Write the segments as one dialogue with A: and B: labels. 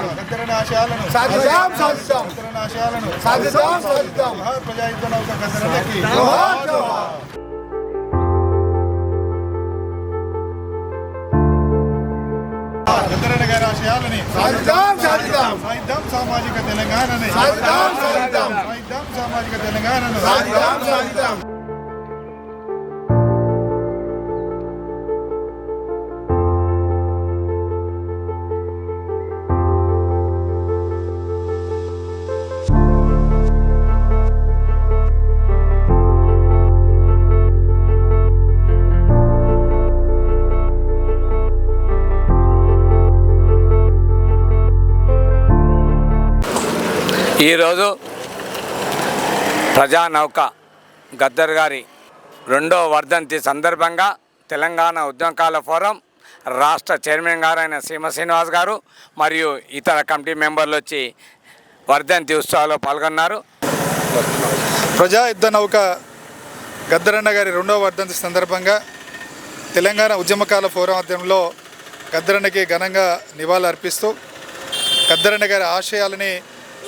A: ఆశయాలను
B: సాధిద్దాం సాధిద్దాం.
A: గద్దరని ఆశయాలను
B: సాధిద్దాం. సాధిద్దాం
A: ప్రజాయుద్ధ నౌక గద్దరన్నకి
B: జోహార్ జోహార్
A: గద్దరన్న గారి ఆశయాలని
B: సాధిద్దాం సాధిద్దాం.
A: సాధిద్దాం సామాజిక తెలంగాణని.
B: సాధిద్దాం సాధిద్దాం.
A: సాధిద్దాం సామాజిక తెలంగాణను.
B: సాధిద్దాం సాధిద్దాం.
C: ఈరోజు ప్రజానౌక గద్దర్ గారి రెండో వర్ధంతి సందర్భంగా తెలంగాణ ఉద్యమకాల ఫోరం రాష్ట్ర చైర్మన్ గారైన సీమ శ్రీనివాస్ గారు మరియు ఇతర కమిటీ మెంబర్లు వచ్చి వర్ధంతి ఉత్సవాల్లో పాల్గొన్నారు.
A: ప్రజా యుద్ధ నౌక గద్దరన్న గారి రెండవ వర్ధంతి సందర్భంగా తెలంగాణ ఉద్యమకాల ఫోరం ఆధ్వర్యంలో గద్దరన్నకి ఘనంగా నివాళులు అర్పిస్తూ గద్దరన్న గారి ఆశయాలని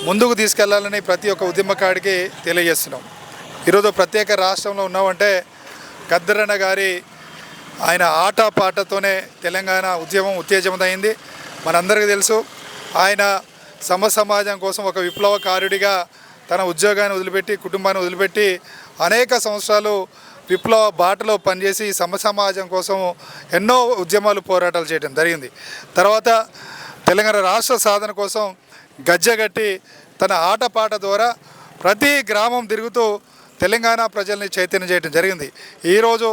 A: ముందుకు తీసుకెళ్ళాలని ప్రతి ఒక్క ఉద్యమకాడికి తెలియజేస్తున్నాం. ఈరోజు ప్రత్యేక రాష్ట్రంలో ఉన్నామంటే గద్దరన్న గారి ఆయన ఆట పాటతోనే తెలంగాణ ఉద్యమం ఉత్తేజమైంది మనందరికీ తెలుసు ఆయన సమ సమాజం కోసం ఒక విప్లవకారుడిగా తన ఉద్యోగాన్ని వదిలిపెట్టి కుటుంబాన్ని వదిలిపెట్టి అనేక సంవత్సరాలు విప్లవ బాటలో పనిచేసి సమ సమాజం కోసం ఎన్నో ఉద్యమాలు పోరాటాలు చేయడం జరిగింది. తర్వాత తెలంగాణ రాష్ట్ర సాధన కోసం గజ్జగట్టి తన ఆటపాట ద్వారా ప్రతి గ్రామం తిరుగుతూ తెలంగాణ ప్రజల్ని చైతన్యం చేయడం జరిగింది. ఈరోజు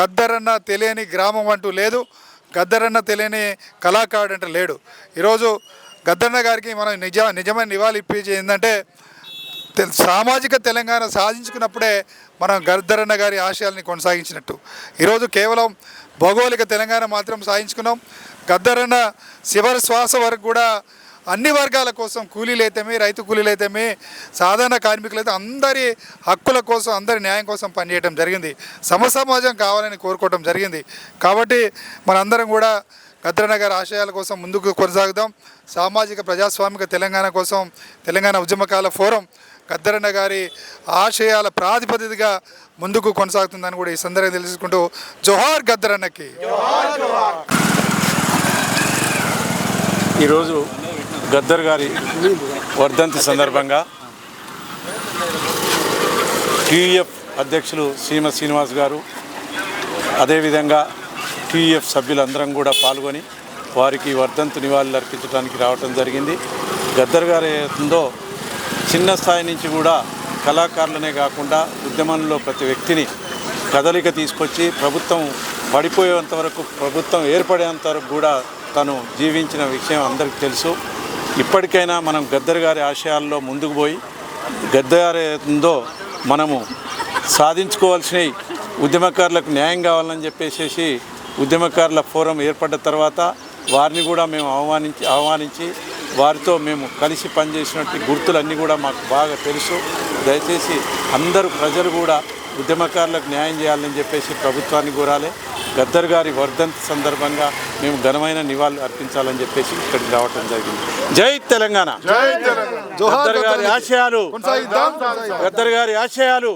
A: గద్దరన్న తెలియని గ్రామం అంటూ లేదు. గద్దరన్న తెలియని కళాకారుడు అంటే లేడు. ఈరోజు గద్దరన్న గారికి మనం నిజ నిజమైన నివాళి ఇప్పించేది ఏంటంటే సామాజిక తెలంగాణ సాధించుకున్నప్పుడే మనం గద్దరన్న గారి ఆశయాల్ని కొనసాగించినట్టు. ఈరోజు కేవలం భౌగోళిక తెలంగాణ మాత్రం సాధించుకున్నాం. గద్దరన్న చివరి శ్వాస వరకు కూడా అన్ని వర్గాల కోసం కూలీలైతేమి రైతు కూలీలైతేమి సాధారణ కార్మికులైతే అందరి హక్కుల కోసం అందరి న్యాయం కోసం పనిచేయడం జరిగింది. సమ సమాజం కావాలని కోరుకోవడం జరిగింది. కాబట్టి మనందరం కూడా గద్రన్న గారి ఆశయాల కోసం ముందుకు కొనసాగుదాం. సామాజిక ప్రజాస్వామిక తెలంగాణ కోసం తెలంగాణ ఉద్యమకాల ఫోరం గద్దరన్న గారి ఆశయాల ప్రాతిపదికగా ముందుకు కొనసాగుతుందని కూడా ఈ సందర్భంగా తెలుసుకుంటూ జోహార్ గద్దరన్నకి
D: ఈరోజు గద్దర్ గారి వర్ధంతి సందర్భంగా టీఎఫ్ అధ్యక్షులు సీమ శ్రీనివాస్ గారు అదేవిధంగా టీఎఫ్ సభ్యులందరం కూడా పాల్గొని వారికి వర్ధంతి నివాళులు అర్పించడానికి రావటం జరిగింది. గద్దర్ గారు ఏతుందో చిన్న స్థాయి నుంచి కూడా కళాకారులనే కాకుండా ఉద్యమంలో ప్రతి వ్యక్తిని కదలిక తీసుకొచ్చి ప్రభుత్వం పడిపోయేంత వరకు ప్రభుత్వం ఏర్పడేంత వరకు కూడా తను జీవించిన విషయం అందరికీ తెలుసు. ఇప్పటికైనా మనం గద్దర్ గారి ఆశయాల్లో ముందుకు పోయి గద్దర్ గారు మనము సాధించుకోవాల్సినవి ఉద్యమకారులకు న్యాయం కావాలని చెప్పేసి ఉద్యమకారుల ఫోరం ఏర్పడ్డ తర్వాత వారిని కూడా మేము ఆహ్వానించి ఆహ్వానించి వారితో మేము కలిసి పనిచేసినట్టు గుర్తులన్నీ కూడా మాకు బాగా తెలుసు. దయచేసి అందరూ ప్రజలు కూడా ఉద్యమకారులకు న్యాయం చేయాలని చెప్పేసి ప్రభుత్వాన్ని కోరాలి. గద్దర్ గారి వర్ధంతి సందర్భంగా మేము ఘనమైన నివాళులు అర్పించాలని చెప్పేసి ఇక్కడికి రావటం జరిగింది. జై తెలంగాణ. గద్దర్ గారి ఆశయాలు. గద్దర్ గారి ఆశయాలు.